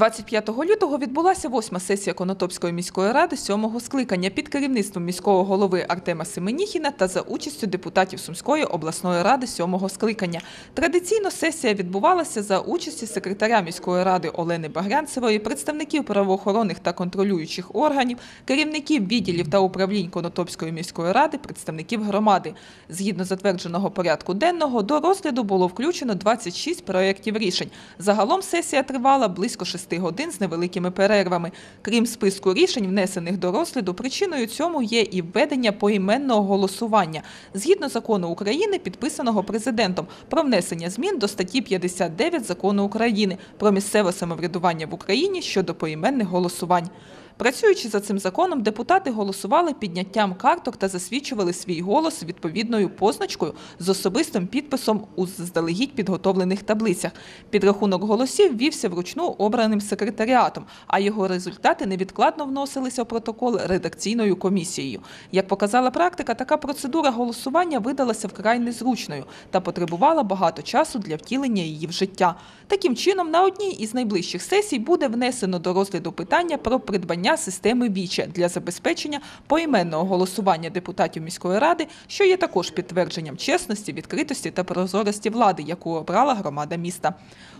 25 лютого відбулася восьма сесія Конотопської міської ради сьомого скликання під керівництвом міського голови Артема Семеніхіна та за участю депутатів Сумської обласної ради сьомого скликання. Традиційно сесія відбувалася за участі секретаря міської ради Олени Багрянцевої, представників правоохоронних та контролюючих органів, керівників відділів та управлінь Конотопської міської ради, представників громади. Згідно затвердженого порядку денного, до розгляду було включено 26 проєктів рішень. Загалом сесія тривала близько 6 годин з невеликими перервами. Крім списку рішень, внесених до розгляду, причиною цьому є і введення поіменного голосування згідно закону України, підписаного президентом про внесення змін до статті 59 закону України про місцеве самоврядування в Україні щодо поіменних голосувань. Працюючи за цим законом, депутати голосували підняттям карток та засвідчували свій голос відповідною позначкою з особистим підписом у заздалегідь підготовлених таблицях. Підрахунок голосів вівся вручну обраним секретаріатом, а його результати невідкладно вносилися в протокол редакційною комісією. Як показала практика, така процедура голосування видалася вкрай незручною та потребувала багато часу для втілення її в життя. Таким чином, на одній із найближчих сесій буде внесено до розгляду питання про придбання системи Віче для забезпечення поіменного голосування депутатів міської ради, що є також підтвердженням чесності, відкритості та прозорості влади, яку обрала громада міста.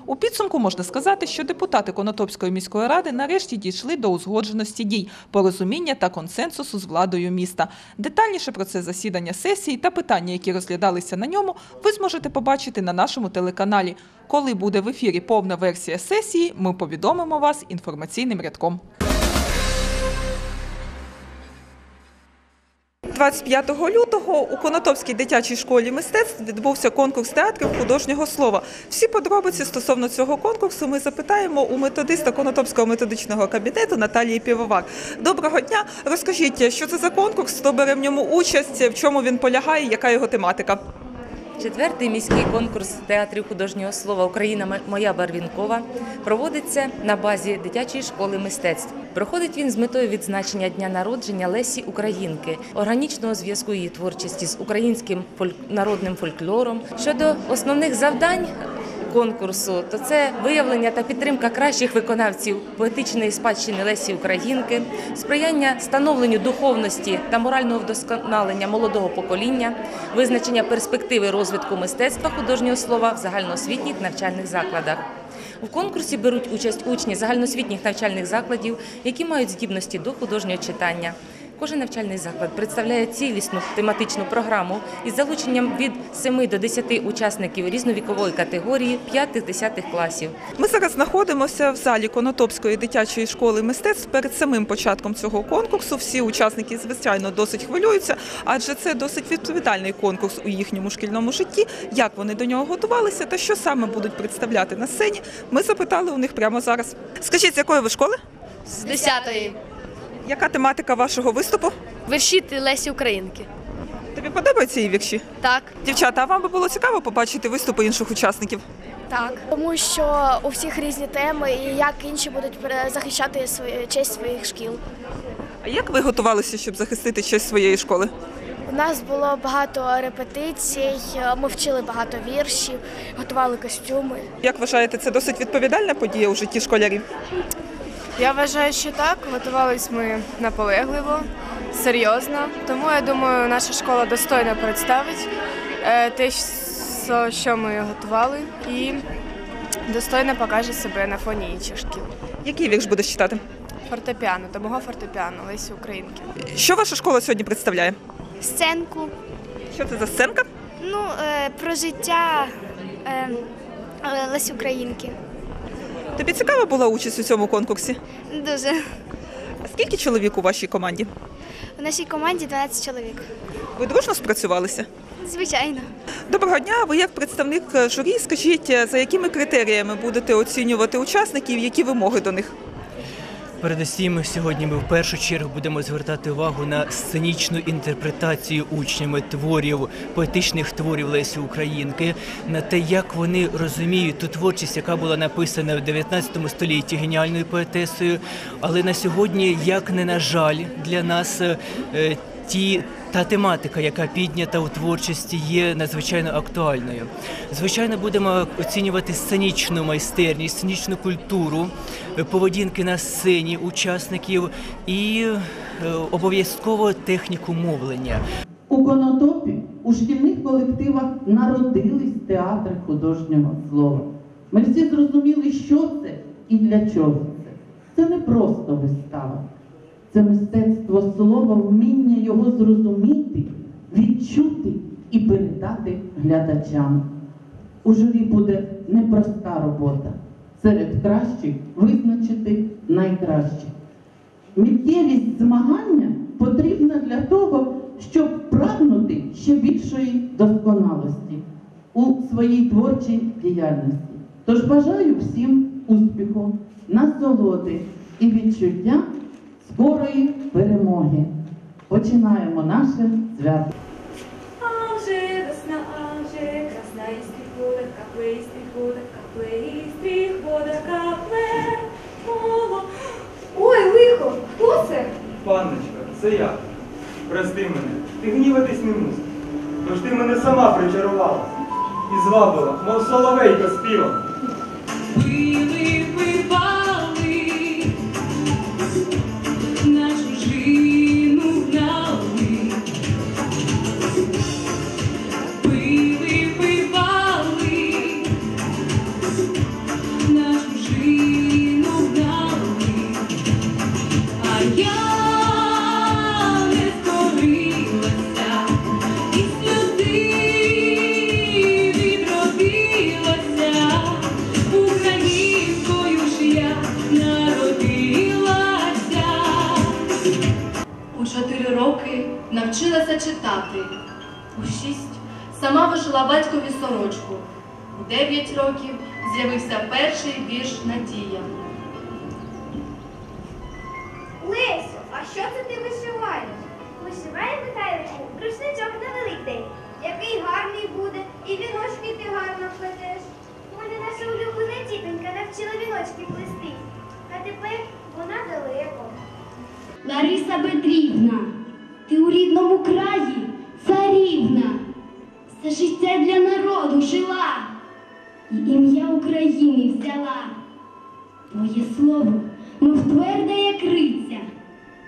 У підсумку можна сказати, що депутати Конотопської міської ради нарешті дійшли до узгодженості дій, порозуміння та консенсусу з владою міста. Детальніше про це засідання сесії та питання, які розглядалися на ньому, ви зможете побачити на нашому телеканалі. Коли буде в ефірі повна версія сесії, ми повідомимо вас інформаційним рядком. 25 лютого у Конотопській дитячій школі мистецтв відбувся конкурс театрів художнього слова. Всі подробиці стосовно цього конкурсу ми запитаємо у методиста Конотопського методичного кабінету Наталії Півовар. Доброго дня! Розкажіть, що це за конкурс, хто бере в ньому участь, в чому він полягає, яка його тематика? Четвертий міський конкурс театрів художнього слова Україна моя барвінкова проводиться на базі дитячої школи мистецтв. Проходить він з метою відзначення дня народження Лесі Українки, органічного зв'язку її творчості з українським народним фольклором. Щодо основних завдань конкурсу, то це виявлення та підтримка кращих виконавців поетичної спадщини Лесі Українки, сприяння становленню духовності та морального вдосконалення молодого покоління, визначення перспективи розвитку мистецтва художнього слова в загальноосвітніх навчальних закладах. У конкурсі беруть участь учні загальноосвітніх навчальних закладів, які мають здібності до художнього читання. Кожен навчальний заклад представляє цілісну тематичну програму із залученням від 7 до 10 учасників різновікової категорії 5-10 класів. Ми зараз знаходимося в залі Конотопської дитячої школи мистецтв. Перед самим початком цього конкурсу всі учасники, звичайно, досить хвилюються, адже це досить відповідальний конкурс у їхньому шкільному житті. Як вони до нього готувалися та що саме будуть представляти на сцені, ми запитали у них прямо зараз. Скажіть, з якої ви школи? З 10-ї. Яка тематика вашого виступу? Верші Лесі Українки. Тобі подобаються її вірші? Так. Дівчата, а вам би було цікаво побачити виступи інших учасників? Так. Тому що у всіх різні теми і як інші будуть захищати свою честь своїх шкіл. А як ви готувалися, щоб захистити честь своєї школи? У нас було багато репетицій, ми вчили багато віршів, готували костюми. Як вважаєте, це досить відповідальна подія у житті школярів? Я вважаю, що так. Готувались ми наполегливо, серйозно. Тому я думаю, наша школа достойно представить е, те, що- що ми готували, і достойно покаже себе на фоні інших шкіл. Який вірш будеш читати? Фортепіано, до мого фортепіано Лесі Українки. Що ваша школа сьогодні представляє? Сценку, Що це за сценка? ну про життя Лесі Українки. Тобі цікава була участь у цьому конкурсі? Дуже. А скільки чоловік у вашій команді? У нашій команді 12 чоловік. Ви дружно спрацювалися? Звичайно. Доброго дня. Ви як представник журі, скажіть, е, за якими критеріями будете оцінювати учасників, які вимоги до них? Передусім, сьогодні ми в першу чергу будемо звертати увагу на сценічну інтерпретацію учнями творів, поетичних творів Лесі Українки, на те, як вони розуміють ту творчість, яка була написана в 19 столітті геніальною поетесою. Але на сьогодні, як не на жаль, для нас. Ті та тематика, яка піднята у творчості, є надзвичайно актуальною. Звичайно, будемо оцінювати сценічну майстерність, сценічну культуру, е, поведінки на сцені учасників і е, обов'язково техніку мовлення. У Конотопі у шкільних колективах народились театри художнього слова. Ми всі зрозуміли, що це і для чого це. Це не просто вистава, це мистецтво слова, вміння його зрозуміти, відчути і передати глядачам. У журі буде непроста робота. Серед кращих визначити найкращих. Миттєвість змагання потрібна для того, щоб прагнути ще більшої досконалості у своїй творчій діяльності. Тож бажаю всім успіху, насолоди і відчуття скорої перемоги. Починаємо наше свято. Анже, весна, Анже, красна і стріхода, капле, і стріхода, капле, і стріхода, капле, коло. Ой, лихо, хто це? Панночка, це я. Прости мене, ти гніватись не мусиш. Тож ти мене сама причарувала і звабила, мов соловейко співом. 9 років з'явився перший вірш Надія. Лесю, а що це ти вишиваєш? Вишиває Михайловичу рушничок на Великдень. Який гарний буде, і віночки ти гарно плетеш. Мене наша улюблена тітонька навчила віночки плести. А тепер вона далеко. Лариса Бедрівна, ти у рідному краї царівна. Все життя для народу жила і ім'я України взяла. Твоє слово, мов тверда, як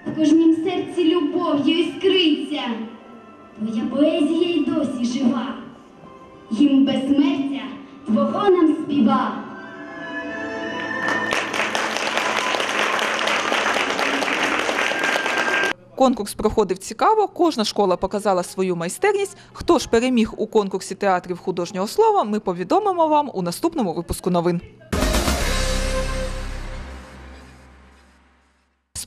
в кожнім серці любов'ю іскриться. Твоя поезія й досі жива, їм безсмертя твого нам співа. Конкурс проходив цікаво, кожна школа показала свою майстерність. Хто ж переміг у конкурсі театрів художнього слова, ми повідомимо вам у наступному випуску новин.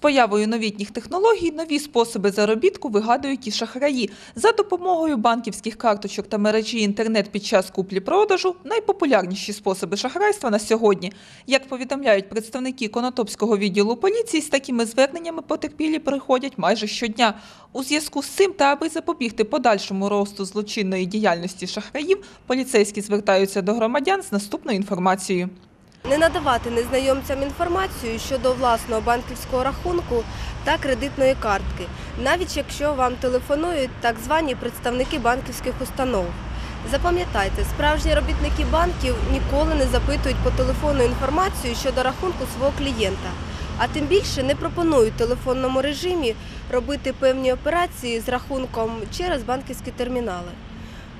Появою новітніх технологій нові способи заробітку вигадують і шахраї. За допомогою банківських карточок та мережі інтернет під час куплі-продажу найпопулярніші способи шахрайства на сьогодні. Як повідомляють представники Конотопського відділу поліції, з такими зверненнями потерпілі приходять майже щодня. У зв'язку з цим та аби запобігти подальшому росту злочинної діяльності шахраїв, поліцейські звертаються до громадян з наступною інформацією. Не надавати незнайомцям інформацію щодо власного банківського рахунку та кредитної картки, навіть якщо вам телефонують так звані представники банківських установ. Запам'ятайте, справжні робітники банків ніколи не запитують по телефону інформацію щодо рахунку свого клієнта, а тим більше не пропонують телефонному режимі робити певні операції з рахунком через банківські термінали.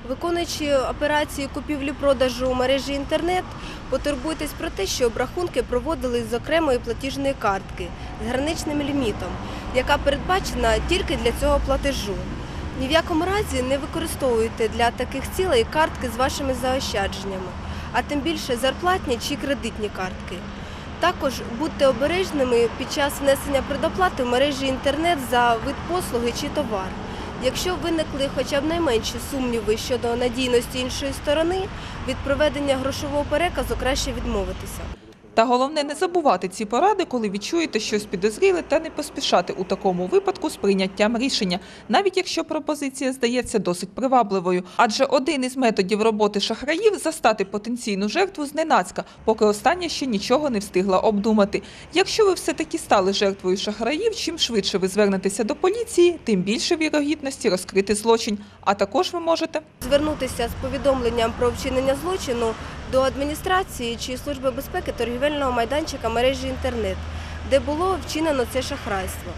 Виконуючи операції купівлі-продажу у мережі інтернет, потурбуйтесь про те, щоб рахунки проводились з окремої платіжної картки з граничним лімітом, яка передбачена тільки для цього платежу. Ні в якому разі не використовуйте для таких цілей картки з вашими заощадженнями, а тим більше зарплатні чи кредитні картки. Також будьте обережними під час внесення предоплати в мережі інтернет за вид послуги чи товар. Якщо виникли хоча б найменші сумніви щодо надійності іншої сторони, від проведення грошового переказу краще відмовитися. Та головне не забувати ці поради, коли відчуєте щось підозріле, та не поспішати у такому випадку з прийняттям рішення, навіть якщо пропозиція здається досить привабливою. Адже один із методів роботи шахраїв застати потенційну жертву зненацька, поки остання ще нічого не встигла обдумати. Якщо ви все-таки стали жертвою шахраїв, чим швидше ви звернетеся до поліції, тим більше вірогідності розкрити злочин. А також ви можете Звернутися з повідомленням про вчинення злочину до адміністрації чи служби безпеки торгівельного майданчика мережі інтернет, де було вчинено це шахрайство,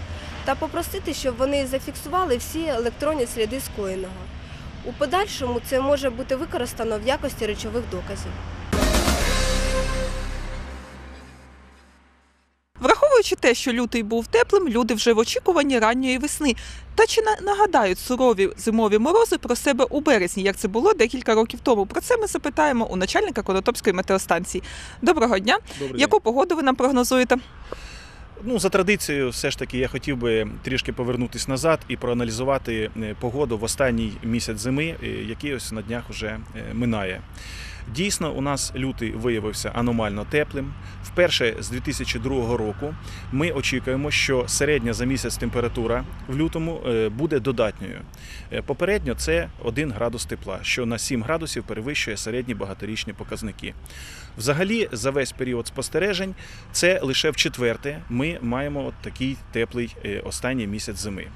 та попросити, щоб вони зафіксували всі електронні сліди скоєного. У подальшому це може бути використано в якості речових доказів. Враховуючи те, що лютий був теплим, люди вже в очікуванні ранньої весни. Та чи на- нагадають сурові зимові морози про себе у березні, як це було декілька років тому? Про це ми запитаємо у начальника Конотопської метеостанції. Доброго дня. Добрий Яку погоду ви нам прогнозуєте? Ну, за традицією, все ж таки, я хотів би трішки повернутися назад і проаналізувати е, погоду в останній місяць зими, е, який ось на днях вже е, минає. Дійсно, у нас лютий виявився аномально теплим. Вперше з 2002 року ми очікуємо, що середня за місяць температура в лютому е, буде додатньою. Е, Попередньо це 1 градус тепла, що на 7 градусів перевищує середні багаторічні показники. Взагалі, за весь період спостережень, це лише в четверте ми маємо такий теплий е, останній місяць зими.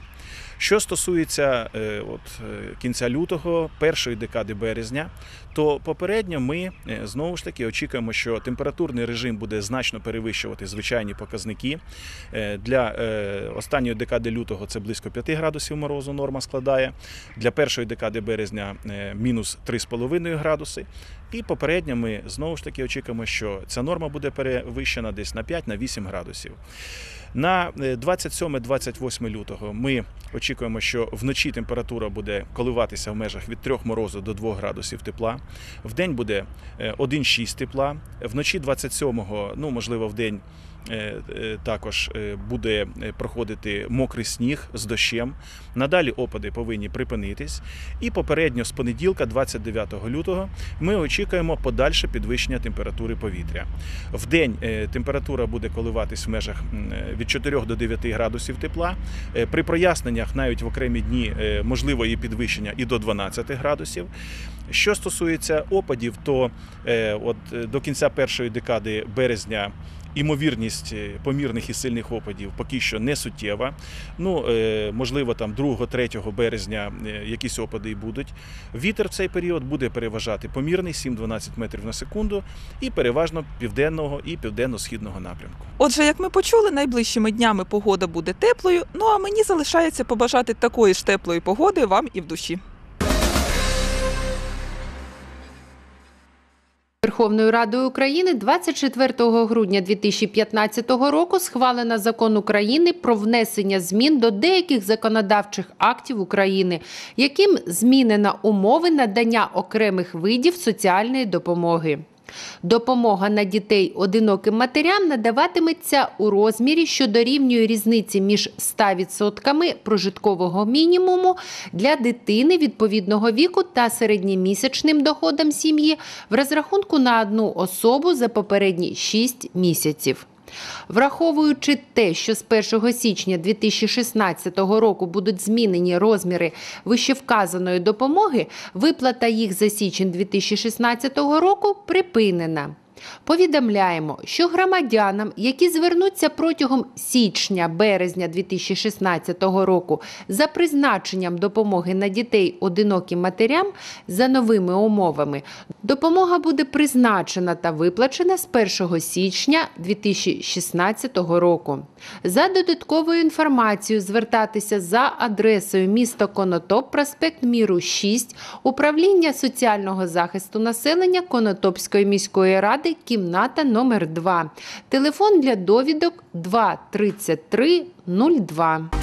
Що стосується е, от, е, кінця лютого, першої декади березня, то попередньо ми е, знову ж таки очікуємо, що температурний режим буде значно перевищувати звичайні показники. Для останньої декади лютого це близько 5 градусів морозу норма складає. Для першої декади березня мінус 3,5 градуси. І попередньо ми знову ж таки очікуємо, що ця норма буде перевищена десь на 5-8 градусів. На е, 27-28 лютого ми очікуємо, що вночі температура буде коливатися в межах від 3 морозу до 2 градусів тепла. В день буде е, 1,6 тепла. Вночі 27-го, ну можливо, в день. Е, е, Також е, буде проходити мокрий сніг з дощем. Надалі опади повинні припинитись. І попередньо з понеділка, 29 лютого, ми очікуємо подальше підвищення температури повітря. В день температура буде коливатись в межах від 4 до 9 градусів тепла. При проясненнях навіть в окремі дні можливо її підвищення і до 12 градусів. Що стосується опадів, то от до кінця першої декади березня. Імовірність е, помірних і сильних опадів поки що не суттєва. Ну, е, можливо, там 2-3 березня е, якісь опади і будуть. Вітер в цей період буде переважати помірний 7-12 метрів на секунду і переважно південного і південно-східного напрямку. Отже, як ми почули, найближчими днями погода буде теплою. Ну а мені залишається побажати такої ж теплої погоди вам і в душі. Верховною Радою України 24 грудня 2015 року схвалена закон України про внесення змін до деяких законодавчих актів України, яким змінена умови надання окремих видів соціальної допомоги. Допомога на дітей одиноким матерям надаватиметься у розмірі, що дорівнює різниці між 100% прожиткового мінімуму для дитини відповідного віку та середньомісячним доходом сім'ї в розрахунку на одну особу за попередні 6 місяців. Враховуючи те, що з 1 січня 2016 року будуть змінені розміри вищевказаної допомоги, виплата їх за січень 2016 року припинена. Повідомляємо, що громадянам, які звернуться протягом січня-березня 2016 року за призначенням допомоги на дітей одиноким матерям за новими умовами, допомога буде призначена та виплачена з 1 січня 2016 року. За додатковою інформацією звертатися за адресою місто Конотоп, проспект Міру 6, управління соціального захисту населення Конотопської міської ради, кімната номер 2 Телефон для довідок 233 02.